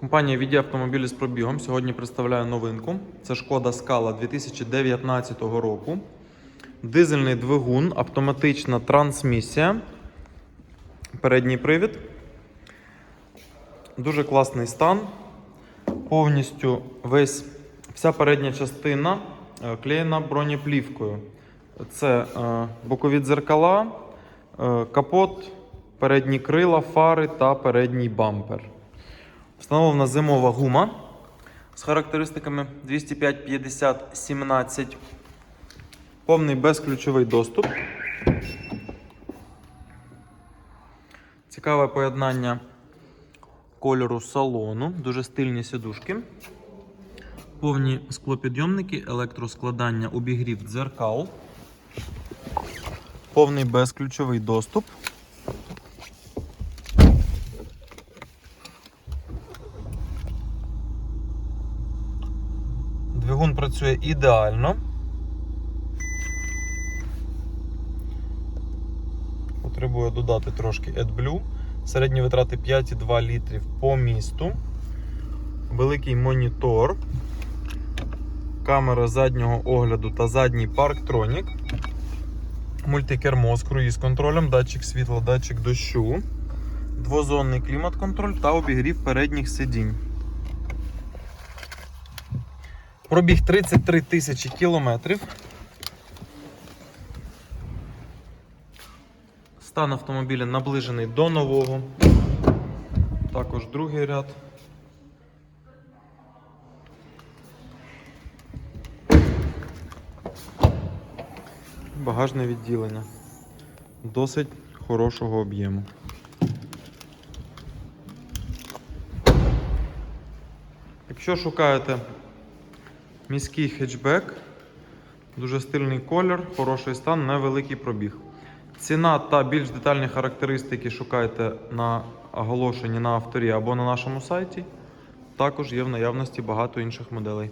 Компанія віді автомобілі з пробігом сьогодні представляє новинку. Це шкода Scala 2019 року. Дизельний двигун, автоматична трансмісія. Передній привід. Дуже класний стан. Повністю весь, вся передня частина е, клеєна бронеплівкою. Це е, бокові дзеркала, е, капот, передні крила, фари та передній бампер. Встановлена зимова гума з характеристиками 205 50 17. Повний безключовий доступ. Цікаве поєднання кольору салону, дуже стильні сідушки. Повні склопідйомники, електроскладання, обігрів дзеркал. Повний безключовий доступ. Двигун працює ідеально. Потребує додати трошки AdBlue. Середні витрати 5,2 літрів по місту. Великий монітор. Камера заднього огляду та задній парктронік. Мультикермо з круїз-контролем, датчик світла, датчик дощу, двозонний клімат-контроль та обігрів передніх сидінь. Пробіг 33 тисячі кілометрів. Стан автомобіля наближений до нового. Також другий ряд. Багажне відділення. Досить хорошого об'єму. Якщо шукаєте міський хетчбек, дуже стильний колір, хороший стан, невеликий пробіг. Ціна та більш детальні характеристики шукайте на оголошенні на авторі або на нашому сайті. Також є в наявності багато інших моделей.